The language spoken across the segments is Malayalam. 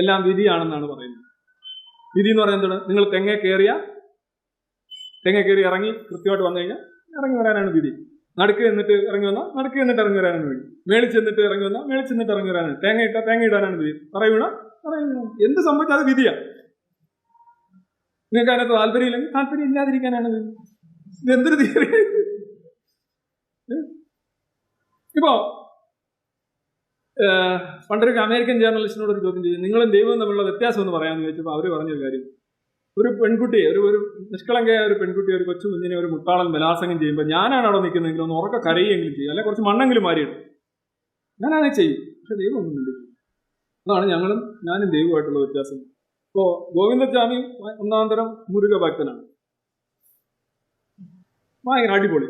എല്ലാം വിധിയാണെന്നാണ് പറയുന്നത്. വിധി എന്ന് പറയുന്നത് നിങ്ങൾ തെങ്ങ കയറിയ തെങ്ങ കയറി ഇറങ്ങി കൃത്യമായിട്ട് വന്നു കഴിഞ്ഞാൽ ഇറങ്ങി വരാനാണ് വിധി. നടുക്ക് എന്നിട്ട് ഇറങ്ങി വന്നാൽ നടുക്ക് എന്നിട്ട് ഇറങ്ങി വരാനാണ് വിധി. മേളിൽ ചെന്നിട്ട് ഇറങ്ങി വന്നാൽ മേളിൽ ചെന്നിട്ട് ഇറങ്ങി വരാനാണ് തേങ്ങ ഇട്ടാൽ തേങ്ങ ഇടാനാണ് വിധി. പറയൂണ പറയൂണ എന്ത് സംഭവിച്ചാൽ അത് വിധിയാ. നിങ്ങൾക്ക് അതിനകത്ത് താല്പര്യമില്ലെങ്കിൽ താല്പര്യം ഇല്ലാതിരിക്കാനാണ് വിധി. ഇത്? എന്തൊരു തിയറി ഇപ്പോ പണ്ടൊരു അമേരിക്കൻ ജേർണലിസ്റ്റിനോട് ഒരു ചോദ്യം ചെയ്തു. നിങ്ങളും ദൈവവും തമ്മിലുള്ള വ്യത്യാസം എന്ന് പറയാമെന്ന് ചോദിച്ചപ്പോൾ അവർ പറഞ്ഞൊരു കാര്യം. ഒരു പെൺകുട്ടി ഒരു ഒരു നിഷ്കളങ്കയായ ഒരു പെൺകുട്ടി ഒരു കൊച്ചു കുഞ്ഞിനെ ഒരു മുട്ടാളൻ ബലാസംഗം ചെയ്യുമ്പോൾ ഞാനാണ് അവിടെ നിൽക്കുന്നതെങ്കിൽ ഒന്ന് ഉറക്ക കരയെങ്കിലും ചെയ്യും. അല്ലെങ്കിൽ കുറച്ച് മണ്ണെങ്കിലും മാറിയിടും ഞാനാണെ ചെയ്യും. പക്ഷെ ദൈവം ഒന്നുമില്ല. അതാണ് ഞങ്ങളും ഞാനും ദൈവമായിട്ടുള്ള വ്യത്യാസം. ഇപ്പോൾ ഗോവിന്ദസ്വാമി ഒന്നാന്തരം തരം മുരുക ഭക്തനാണ് ഭയങ്കര അടിപൊളി.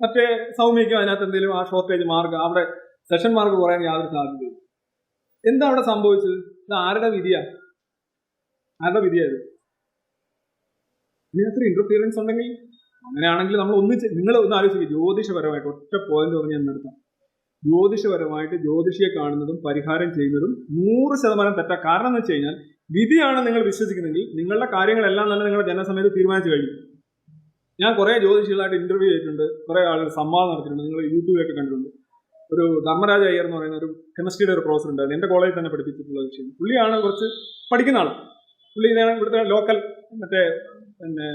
മറ്റേ സൗമ്യക്കും അതിനകത്ത് എന്തെങ്കിലും ആ ഷോർട്ടേജ് മാർഗം അവിടെ സെഷൻ പറയാൻ യാതൊരു സാധ്യതയും എന്താ അവിടെ സംഭവിച്ചത്? ഇത് ആരുടെ വിധിയാ? ആരുടെ വിധിയാ ഇത്? ഇതിനകത്തൊരു ഇന്റർഫിയറൻസ് ഉണ്ടെങ്കിൽ അങ്ങനെയാണെങ്കിൽ നമ്മൾ ഒന്നിച്ച് നിങ്ങൾ ഒന്ന് ആലോചിക്കുക ജ്യോതിഷപരമായിട്ട് ഒറ്റ പോയിന്റ് പറഞ്ഞ് ഞാൻ നിർത്താം. ജ്യോതിഷപരമായിട്ട് ജ്യോതിഷിയെ കാണുന്നതും പരിഹാരം ചെയ്യുന്നതും നൂറ് ശതമാനം തെറ്റാ. കാരണം എന്ന് വെച്ച് കഴിഞ്ഞാൽ വിധിയാണ് നിങ്ങൾ വിശ്വസിക്കുന്നെങ്കിൽ നിങ്ങളുടെ കാര്യങ്ങളെല്ലാം തന്നെ നിങ്ങളുടെ ജനസമയത്ത് തീരുമാനിച്ചു കഴിഞ്ഞു ഞാൻ കുറെ ജ്യോതിഷികളായിട്ട് ഇന്റർവ്യൂ ചെയ്തിട്ടുണ്ട്. കുറെ ആളുകൾ സംവാദം നടത്തിയിട്ടുണ്ട്. നിങ്ങൾ യൂട്യൂബിലൊക്കെ കണ്ടിട്ടുണ്ട്. ഒരു ധർമ്മരാജ അയ്യർ എന്ന് പറയുന്ന ഒരു കെമിസ്ട്രിയുടെ ഒരു പ്രൊഫസർ ഉണ്ടായിരുന്നു. എന്റെ കോളേജിൽ തന്നെ പഠിപ്പിച്ചിട്ടുള്ള വിഷയം. പുള്ളിയാണ് കുറച്ച് പഠിക്കുന്ന ആൾ പുള്ളി ഇതാണ് ഇവിടുത്തെ ലോക്കൽ മറ്റേ പിന്നെ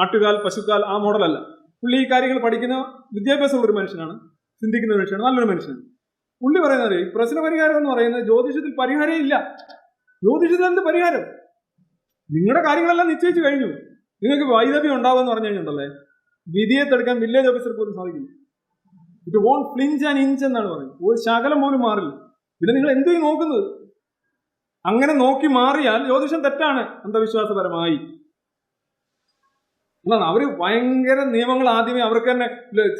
ആട്ടുകാൽ പശുക്കാൽ ആ മോഡലല്ല പുള്ളി ഈ കാര്യങ്ങൾ പഠിക്കുന്ന വിദ്യാഭ്യാസമുള്ള ഒരു മനുഷ്യനാണ്. ചിന്തിക്കുന്ന ഒരു മനുഷ്യനാണ്. നല്ലൊരു മനുഷ്യനാണ്. പുള്ളി പറയുന്നത് ഈ പ്രശ്ന പരിഹാരം എന്ന് പറയുന്നത് ജ്യോതിഷത്തിൽ പരിഹാരം ഇല്ല. ജ്യോതിഷത്തിൽ എന്ത് പരിഹാരം? നിങ്ങളുടെ കാര്യങ്ങളെല്ലാം നിശ്ചയിച്ചു കഴിഞ്ഞു. നിങ്ങൾക്ക് വൈദവ്യം ഉണ്ടാവുമെന്ന് പറഞ്ഞു കഴിഞ്ഞിട്ടുണ്ടല്ലേ? വിധിയെ തടുക്കാൻ വില്ലേജ് ഓഫീസർ പോലും സാധിക്കില്ല. It won't flinch an inch എന്നാണ് പറയുന്നത്. ഒരു ശകലം പോലും മാറില്ല. പിന്നെ നിങ്ങൾ എന്തു നോക്കുന്നത്? അങ്ങനെ നോക്കി മാറിയാൽ ജ്യോതിഷം തെറ്റാണ് അന്ധവിശ്വാസപരമായി. എന്നാണ് അവർ ഭയങ്കര നിയമങ്ങൾ ആദ്യമേ അവർക്ക് തന്നെ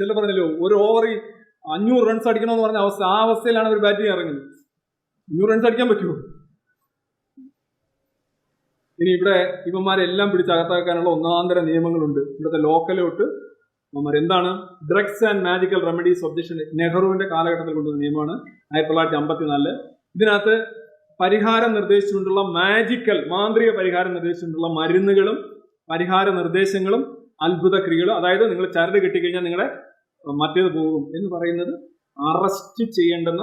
ചില പറഞ്ഞല്ലോ ഒരു ഓവറിൽ അഞ്ഞൂറ് റൺസ് അടിക്കണമെന്ന് പറഞ്ഞ അവസ്ഥ ആ അവസ്ഥയിലാണ് അവർ ബാറ്റിംഗ് ഇറങ്ങുന്നത്. അഞ്ഞൂറ് റൺസ് അടിക്കാൻ പറ്റുമോ? ഇനി ഇവിടെ ഇവന്മാരെല്ലാം പിടിച്ച് അകത്താക്കാനുള്ള ഒന്നാന്തര നിയമങ്ങളുണ്ട്. ഇവിടുത്തെ ലോക്കലോട്ട് ഇവന്മാർ എന്താണ്? Drugs and magical remedies objection നെഹ്റുവിന്റെ കാലഘട്ടത്തിൽ കൊണ്ടുവന്ന നിയമമാണ്. ആയിരത്തി തൊള്ളായിരത്തി അമ്പത്തിനാലിൽ ഇതിനകത്ത് പരിഹാരം നിർദ്ദേശിച്ചുകൊണ്ടുള്ള മാജിക്കൽ മാന്ത്രിക പരിഹാരം നിർദ്ദേശിച്ചുകൊണ്ടുള്ള മരുന്നുകളും പരിഹാര നിർദ്ദേശങ്ങളും അത്ഭുത ക്രിയകളും അതായത് നിങ്ങൾ ചരട് കിട്ടിക്കഴിഞ്ഞാൽ നിങ്ങളെ മറ്റേത് പോകും എന്ന് പറയുന്നത് അറസ്റ്റ് ചെയ്യേണ്ടുന്ന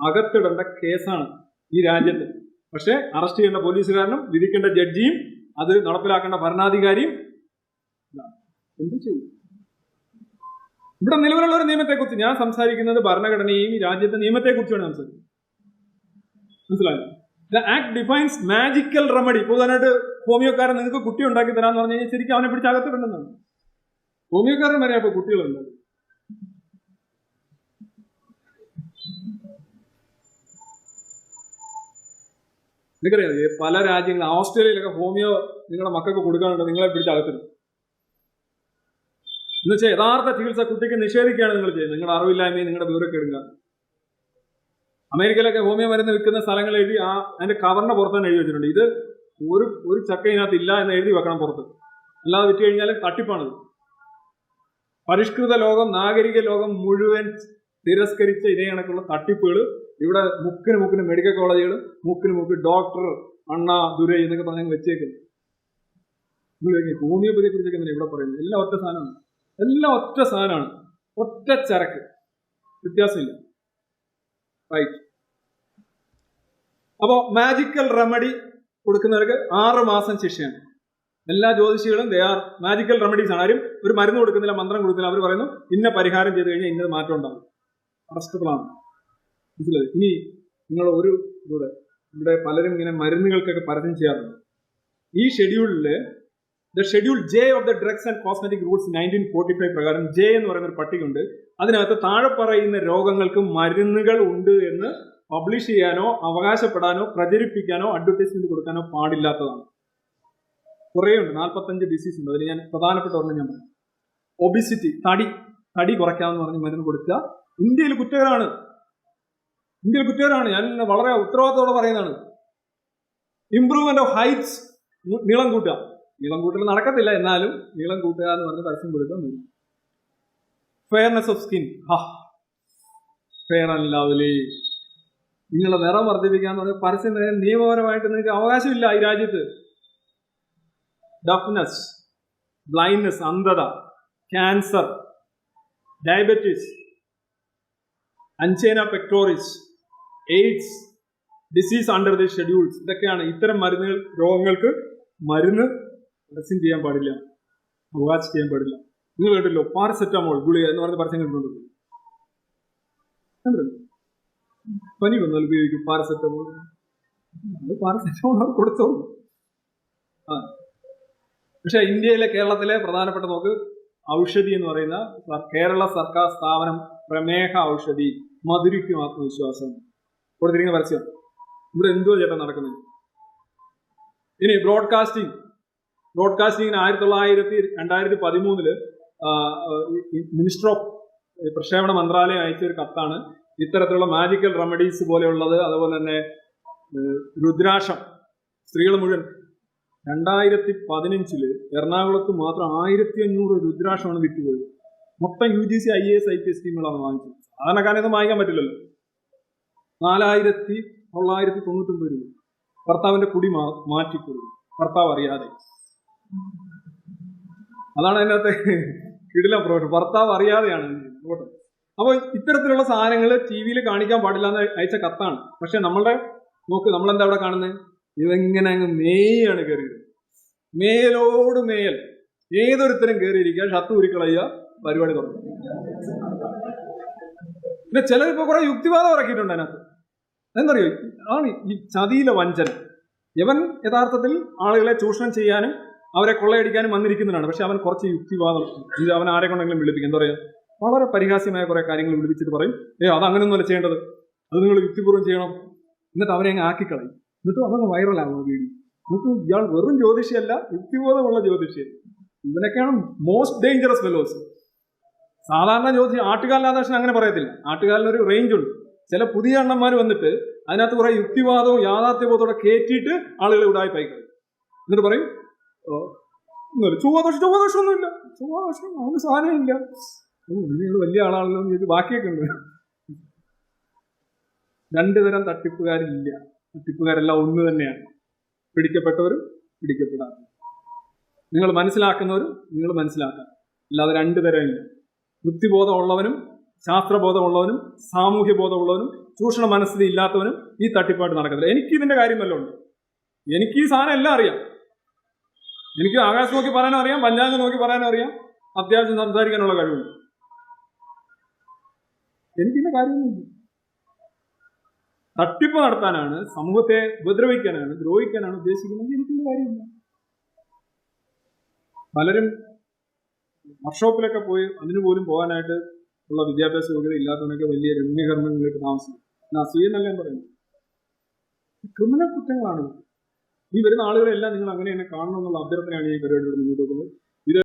അകത്തിടേണ്ട കേസാണ് ഈ രാജ്യത്ത്. പക്ഷേ അറസ്റ്റ് ചെയ്യേണ്ട പോലീസുകാരനും വിധിക്കേണ്ട ജഡ്ജിയും അത് നടപ്പിലാക്കേണ്ട ഭരണാധികാരിയും. എന്ത് ചെയ്യും? ഇവിടെ നിലവിലുള്ള ഒരു നിയമത്തെക്കുറിച്ച് ഞാൻ സംസാരിക്കുന്നത് ഭരണഘടനയും ഈ രാജ്യത്തെ നിയമത്തെക്കുറിച്ചാണ് സംസാരിക്കുന്നത്. The act defines magical remedy പുതുതായിട്ട് ഹോമിയോക്കാരൻ നിങ്ങൾക്ക് കുട്ടി ഉണ്ടാക്കി തരാന്ന് പറഞ്ഞു കഴിഞ്ഞാൽ ശരിക്കും അവനെ പിടിച്ച് അകത്തിട്ടുണ്ടെന്നാണ് ഹോമിയോക്കാരൻ വരെ അപ്പൊ കുട്ടികളുണ്ട്. നിങ്ങൾക്കറിയാം പല രാജ്യങ്ങളും ഓസ്ട്രേലിയയിലൊക്കെ ഹോമിയോ നിങ്ങളുടെ മക്കൾക്ക് കൊടുക്കാനുണ്ട് നിങ്ങളെ പിടിച്ച് അകത്തിടും. എന്ന് വെച്ചാൽ യഥാർത്ഥ ചികിത്സ കുട്ടിക്ക് നിഷേധിക്കുകയാണ് നിങ്ങൾ ചെയ്യുന്നത്. നിങ്ങളുടെ അറിവില്ലായ്മയും നിങ്ങളുടെ വിവരക്കേടുക അമേരിക്കയിലൊക്കെ ഹോമിയോ മരുന്ന് വിൽക്കുന്ന സ്ഥലങ്ങൾ എഴുതി ആ അതിന്റെ കവറിന്റെ പുറത്ത് തന്നെ എഴുതി വെച്ചിട്ടുണ്ട്. ഇത് ഒരു ഒരു ചക്ക ഇതിനകത്ത് ഇല്ല എന്ന് എഴുതി വെക്കണം പുറത്ത്. അല്ലാതെ വിറ്റ് കഴിഞ്ഞാൽ തട്ടിപ്പാണത്. പരിഷ്കൃത ലോകം നാഗരിക ലോകം മുഴുവൻ തിരസ്കരിച്ച ഇതേ കണക്കുള്ള തട്ടിപ്പുകൾ ഇവിടെ മുക്കിന് മുക്കിന് മെഡിക്കൽ കോളേജുകൾ മുക്കിന് മുക്ക് ഡോക്ടർ അണ്ണ ദുരൈ എന്നൊക്കെ പറഞ്ഞ് വെച്ചേക്കുന്നു. നിങ്ങൾ ഹോമിയോപ്പതിയെ കുറിച്ചൊക്കെ ഇവിടെ പറയുന്നത്? എല്ലാം ഒറ്റ സാധനമാണ്. എല്ലാം ഒറ്റ സാധനമാണ്. ഒറ്റ ചരക്ക്. വ്യത്യാസമില്ല. റൈറ്റ് അപ്പോ മാജിക്കൽ റെമഡി കൊടുക്കുന്നവർക്ക് ആറ് മാസം ശിക്ഷയാണ്. എല്ലാ ജ്യോതിഷികളും ദേ ആർ മാജിക്കൽ റെമഡീസ് ആണ്. ആരും ഒരു മരുന്ന് കൊടുക്കുന്നില്ല മന്ത്രം കൊടുക്കുന്നില്ല. അവർ പറയുന്നു ഇന്ന പരിഹാരം ചെയ്ത് കഴിഞ്ഞാൽ ഇന്നത് മാറ്റം ഉണ്ടാകും. അറസ്റ്റബിളാണ് മനസ്സിലായി? ഇനി നിങ്ങൾ ഒരു ഇതൂടെ ഇവിടെ പലരും ഇങ്ങനെ മരുന്നുകൾക്കൊക്കെ പരസ്യം ചെയ്യാറുണ്ട്. ഈ ഷെഡ്യൂളിൽ the schedule J of the drugs and cosmetic rules nineteen forty five പ്രകാരം ജെ എന്ന് പറയുന്ന ഒരു പട്ടികയുണ്ട്. അതിനകത്ത് താഴെ പറയുന്ന രോഗങ്ങൾക്ക് മരുന്നുകൾ ഉണ്ട് എന്ന് പബ്ലിഷ് ചെയ്യാനോ അവകാശപ്പെടാനോ പ്രചരിപ്പിക്കാനോ അഡ്വർടൈസ്മെന്റ് കൊടുക്കാനോ പാടില്ലാത്തതാണ്. കുറേ ഉണ്ട് നാൽപ്പത്തഞ്ച് ഡിസീസ് ഉണ്ട്. അതിൽ ഞാൻ പ്രധാനപ്പെട്ട ഒന്ന് ഞാൻ പറയാം. ഒബിസിറ്റി തടി. തടി കുറയ്ക്കാമെന്ന് പറഞ്ഞ് മരുന്ന് കൊടുക്കുക. ഇന്ത്യയിൽ കുറ്റകരമാണ് ഇന്ത്യയിൽ കുറ്റകരമാണ് ഞാൻ വളരെ ഉത്തരവാദിത്തോടെ പറയുന്നതാണ്. ഇംപ്രൂവ്മെന്റ് ഓഫ് ഹൈറ്റ്സ് നീളം കൂട്ടുക. നീളം കൂട്ടൽ നടക്കത്തില്ല എന്നാലും നീളം കൂട്ടുക എന്ന് പറഞ്ഞ് പരസ്യം കൊടുക്കാൻ വരും fairness of skin fair and lovely നിങ്ങളുടെ നിറം വർദ്ധിപ്പിക്കാന്ന് പറഞ്ഞാൽ പരസ്യം നിയമപരമായിട്ട് നിങ്ങൾക്ക് അവകാശമില്ല ഈ രാജ്യത്ത്. ഡഫ്നെസ് ബ്ലൈൻഡ്നെസ് അന്ധത cancer diabetes angina pectoris AIDS disease under the schedules ഇതൊക്കെയാണ് ഇത്തരം മരുന്നുകൾ രോഗങ്ങൾക്ക് മരുന്ന് പരസ്യം ചെയ്യാൻ പാടില്ല. അവകാശം ചെയ്യാൻ പാടില്ല. നിങ്ങൾ കേട്ടല്ലോ പാരസെറ്റമോൾ ഗുളിക എന്ന് പറഞ്ഞ പരസ്യം കണ്ടിട്ടുണ്ട്? പനി വന്നാൽ ഉപയോഗിക്കും പാരസെറ്റമോൾ അത് പാരസെറ്റമോൾ കൊടുത്തോളൂ. ആ. പക്ഷെ ഇന്ത്യയിലെ കേരളത്തിലെ പ്രധാനപ്പെട്ട നോക്ക് ഔഷധി എന്ന് പറയുന്ന കേരള സർക്കാർ സ്ഥാപനം പ്രമേഹ ഔഷധി മധുരിക്കും ആത്മവിശ്വാസം. കൊടുത്തിരിക്കുന്ന പരസ്യം. ഇവിടെ എന്തോ ചേട്ടൻ നടക്കുന്നത്? ഇനി ബ്രോഡ്കാസ്റ്റിംഗ് ബ്രോഡ്കാസ്റ്റിംഗിന് ആയിരത്തി തൊള്ളായിരത്തി രണ്ടായിരത്തി പതിമൂന്നിൽ മിനിസ്റ്റർ ഓഫ് പ്രക്ഷേപണ മന്ത്രാലയം അയച്ച ഒരു കത്താണ്. ഇത്തരത്തിലുള്ള മാജിക്കൽ റെമഡീസ് പോലെയുള്ളത് അതുപോലെ തന്നെ രുദ്രാക്ഷം സ്ത്രീകൾ മുഴുവൻ. രണ്ടായിരത്തി പതിനഞ്ചിൽ എറണാകുളത്ത് മാത്രം ആയിരത്തി അഞ്ഞൂറ് രുദ്രാക്ഷമാണ് വിറ്റുപോയത്. മൊത്തം U G C I S I P S ടീമുകളാണ് വാങ്ങിച്ചത്. സാധാരണക്കാരനെ ഇത് വാങ്ങിക്കാൻ പറ്റില്ലല്ലോ. നാലായിരത്തി തൊള്ളായിരത്തി തൊണ്ണൂറ്റൊമ്പത് രൂപ. ഭർത്താവിന്റെ കുടി മാറ്റിക്കൊടുക്കും ഭർത്താവ് അറിയാതെ. അതാണ് അതിനകത്തെ കിടിലം പ്രൊഫഷൻ ഭർത്താവ് അറിയാതെയാണ് അപ്പൊ അപ്പോൾ ഇത്തരത്തിലുള്ള സാധനങ്ങൾ ടി വിയിൽ കാണിക്കാൻ പാടില്ല എന്ന് അയച്ച കത്താണ്. പക്ഷെ നമ്മളുടെ നോക്ക് നമ്മളെന്താ അവിടെ കാണുന്നത് ഇതെങ്ങനെ അങ്ങ് മേയാണ് കയറിയത് മേലോട് മേൽ ഏതൊരുത്തരും കയറിയിരിക്കുക ഷത്ത് ഊരിക്കളയുക പരിപാടി തുടങ്ങും പിന്നെ ചിലരിപ്പോ കുറെ യുക്തിവാദം ഇറക്കിയിട്ടുണ്ട് അതിനകത്ത്. എന്തറിയോ ആണ് ഈ ചതിയിലെ വഞ്ചന ഇവൻ യഥാർത്ഥത്തിൽ ആളുകളെ ചൂഷണം ചെയ്യാനും അവരെ കൊള്ളയടിക്കാനും വന്നിരിക്കുന്നതാണ് പക്ഷെ അവൻ കുറച്ച് യുക്തിവാദം അവൻ ആരെ കൊണ്ടെങ്കിലും വിളിപ്പിക്കും. എന്താ പറയുക? വളരെ പരിഹാസ്യമായ കുറെ കാര്യങ്ങൾ വിളിപ്പിച്ചിട്ട് പറയും ഏ അത് അങ്ങനെയൊന്നുമല്ല ചെയ്യേണ്ടത്. അത് നിങ്ങൾ യുക്തിപൂർവം ചെയ്യണം. എന്നിട്ട് അവരെ അങ്ങ് ആക്കിക്കളയും. എന്നിട്ട് അതൊന്ന് വൈറലാകും ആ വീഡിയോ എന്നിട്ട് ഇയാൾ വെറും ജ്യോതിഷിയല്ല യുക്തിബോധമുള്ള ജ്യോതിഷി ഇവനൊക്കെയാണ് മോസ്റ്റ് ഡേഞ്ചറസ് ഫെലോസ് സാധാരണ ജ്യോതിഷി രാധാകൃഷ്ണൻ അങ്ങനെ പറയത്തില്ല. ആട്ടുകാലിനൊരു റേഞ്ച് ഉണ്ട്. ചില പുതിയ അണ്ണന്മാർ വന്നിട്ട് അതിനകത്ത് കുറെ യുക്തിവാദവും യാഥാർത്ഥ്യബോധത്തോടെ കയറ്റിയിട്ട് ആളുകളെ ഉടായി പൈക്കളയും എന്നിട്ട് പറയും "ഓ, ഒന്നുമില്ല ചൊവ്വാദോഷം ചൊവ്വാദോഷമൊന്നുമില്ല ചൊവ്വാദോഷം അവന് സാധനമില്ല ഓ നിങ്ങൾ വലിയ ആളാണല്ലോ എന്ന് ചോദിച്ച് ബാക്കിയൊക്കെ ഉണ്ട്. രണ്ടു തരം തട്ടിപ്പുകാരില്ല. തട്ടിപ്പുകാരെല്ലാം ഒന്ന് തന്നെയാണ്. പിടിക്കപ്പെട്ടവരും പിടിക്കപ്പെടാത്തവരും. നിങ്ങൾ മനസ്സിലാക്കുന്നവരും നിങ്ങൾ മനസ്സിലാക്കാം. അല്ലാതെ രണ്ടു തരമില്ല. ബുദ്ധിബോധമുള്ളവനും ശാസ്ത്രബോധമുള്ളവനും സാമൂഹ്യ ബോധമുള്ളവനും ചൂഷണ മനസ്സിൽ ഇല്ലാത്തവനും ഈ തട്ടിപ്പായിട്ട് നടക്കത്തില്ല. എനിക്ക് ഇതിന്റെ കാര്യം വല്ലതും ഉണ്ട്? എനിക്ക് ഈ സാധനം എല്ലാം അറിയാം. എനിക്ക് ആകാശം നോക്കി പറയാനും അറിയാം പഞ്ചാംഗം നോക്കി പറയാനും അറിയാം അത്യാവശ്യം സംസാരിക്കാനുള്ള കഴിവുണ്ട്. എനിക്കിന്റെ കാര്യമൊന്നുമില്ല. തട്ടിപ്പ് നടത്താനാണ് സമൂഹത്തെ ഉപദ്രവിക്കാനാണ് ദ്രോഹിക്കാനാണ് ഉദ്ദേശിക്കുന്നത്. എനിക്കിന്റെ കാര്യമില്ല. പലരും വർക്ക്ഷോപ്പിലൊക്കെ പോയി അതിനു പോലും പോകാനായിട്ട് ഉള്ള വിദ്യാഭ്യാസ യോഗ്യത ഇല്ലാത്തവനൊക്കെ വലിയ രമ്യകർമ്മങ്ങളിലേക്ക് താമസിക്കും എന്നാ അസൂയെന്നല്ല ഞാൻ പറയുന്നത്? ക്രിമിനൽ കുറ്റങ്ങളാണ്. ഈ വരുന്ന ആളുകളെല്ലാം നിങ്ങൾ അങ്ങനെ തന്നെ കാണണം എന്നുള്ള അഭ്യർത്ഥനയാണ് ഈ പരിപാടിയോട് മുന്നോട്ട് വെക്കുന്നത്.